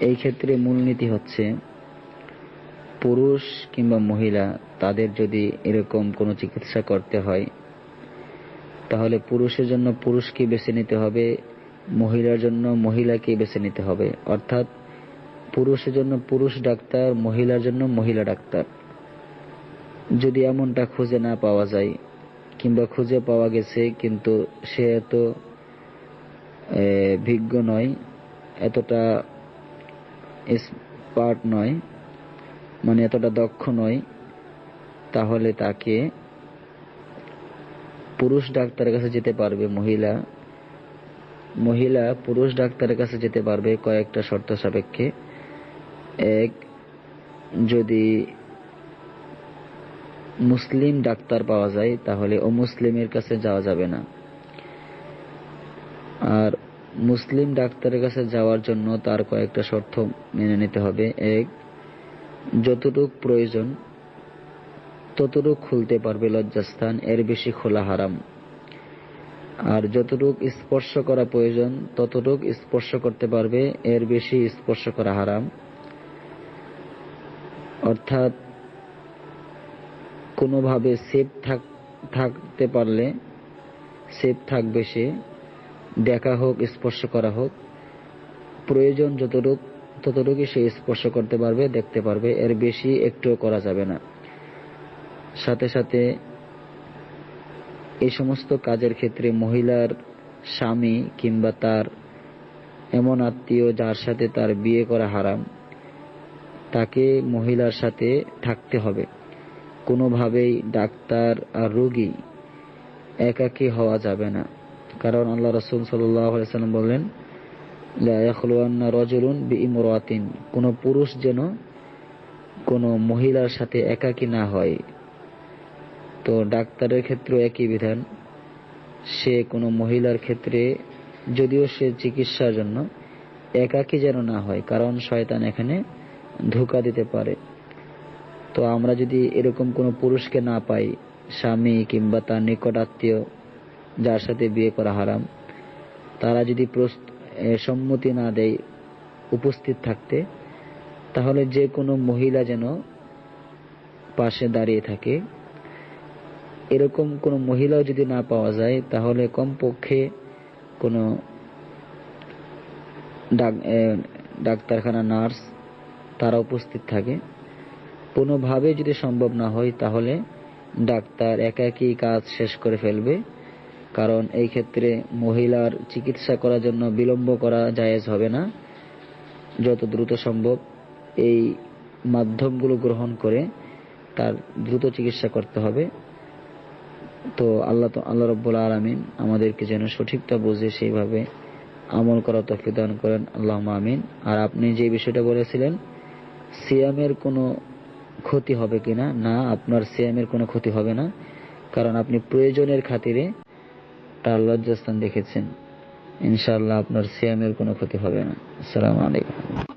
এই ক্ষেত্রে মূলনীতি হচ্ছে পুরুষ কিংবা মহিলা তাদের যদি এরকম কোনো চিকিৎসা করতে হয় তাহলে পুরুষের জন্য পুরুষকে বেছে নিতে হবে মহিলার জন্য মহিলাকে বেছে নিতে হবে। অর্থাৎ পুরুষের জন্য পুরুষ ডাক্তার মহিলার জন্য মহিলা ডাক্তার। যদি এমনটা খুঁজে না পাওয়া যায় কিংবা খুঁজে পাওয়া গেছে কিন্তু সে এত এ, বিজ্ঞ নয় এতটা স্পার্ট নয় মানে এতটা দক্ষ নয়, তাহলে তাকে পুরুষ ডাক্তারের কাছে যেতে পারবে মহিলা। মহিলা পুরুষ ডাক্তারের কাছে যেতে পারবে কয়েকটা শর্ত সাপেক্ষে। এক, যদি মুসলিম ডাক্তার পাওয়া যায়, তাহলে অমুসলিমের কাছে যাওয়া যাবে না। আর মুসলিম ডাক্তারের কাছে যাওয়ার জন্য তার কয়েকটা শর্ত মেনে নিতে হবে। এক, যতটুক প্রয়োজন ততটুক খুলতে পারবে লজ্জাস্থান, এর বেশি খোলা হারাম। আর যতটুক স্পর্শ করা প্রয়োজন ততটুক স্পর্শ করতে পারবে, এর বেশি স্পর্শ করা হারাম। অর্থাৎ কোনোভাবে সেফ থাক থাকতে পারলে সেফ থাকবে সে। দেখা হোক, স্পর্শ করা হোক। প্রয়োজন যতটুক, ততটুকুই সে স্পর্শ করতে পারবে, দেখতে পারবে। এর বেশি একটুও করা যাবে না। সাথে সাথে এই সমস্ত কাজের ক্ষেত্রে মহিলার স্বামী কিংবা তার এমন আত্মীয় যার সাথে তার বিয়ে করা হারাম, তাকে মহিলার সাথে থাকতে হবে। কোনোভাবেই ডাক্তার আর রোগী একাকী হওয়া যাবে না। কারণ আল্লাহ রসুল সাল্লাম বললেন রজুলুন বি কোনো পুরুষ যেন কোনো মহিলার সাথে একাকী না হয়। তো ডাক্তারের ক্ষেত্রেও একই বিধান, সে কোনো মহিলার ক্ষেত্রে যদিও সে চিকিৎসার জন্য একাকী যেন না হয়, কারণ শয়তান এখানে ধোকা দিতে পারে। তো আমরা যদি এরকম কোনো পুরুষকে না পাই, স্বামী কিংবা তার নিকট আত্মীয় যার সাথে বিয়ে করা হারাম। তারা যদি সম্মতি না দেয়, উপস্থিত থাকতে, তাহলে যে কোনো মহিলা যেন পাশে দাঁড়িয়ে থাকে। এরকম কোনো মহিলাও যদি না পাওয়া যায়, তাহলে কমপক্ষে কোনো ডাক- ডাক্তারখানা নার্স তারা উপস্থিত থাকে। কোনোভাবে যদি সম্ভব না হয়, তাহলে ডাক্তার একাকী কাজ শেষ করে ফেলবে। কারণ এই ক্ষেত্রে মহিলার চিকিৎসা করার জন্য বিলম্ব করা জায়েজ হবে না। যত দ্রুত সম্ভব এই মাধ্যমগুলো গ্রহণ করে তার দ্রুত চিকিৎসা করতে হবে। তো আল্লাহ তো আল্লাহ রব্বুল আলমিন আমাদেরকে যেন সঠিকটা বুঝে সেইভাবে আমল করা তৌফিক দান করেন। আল্লাহ আমিন। আর আপনি যে বিষয়টা বলেছিলেন, সিয়ামের কোনো ক্ষতি হবে কিনা? না, আপনার সিয়ামের কোনো ক্ষতি হবে না। কারণ আপনি প্রয়োজনের খাতিরে তার লজ্জাস্থান দেখেছেন। ইনশাআল্লাহ আপনার সিয়ামের কোনো ক্ষতি হবে না। আসসালামু আলাইকুম।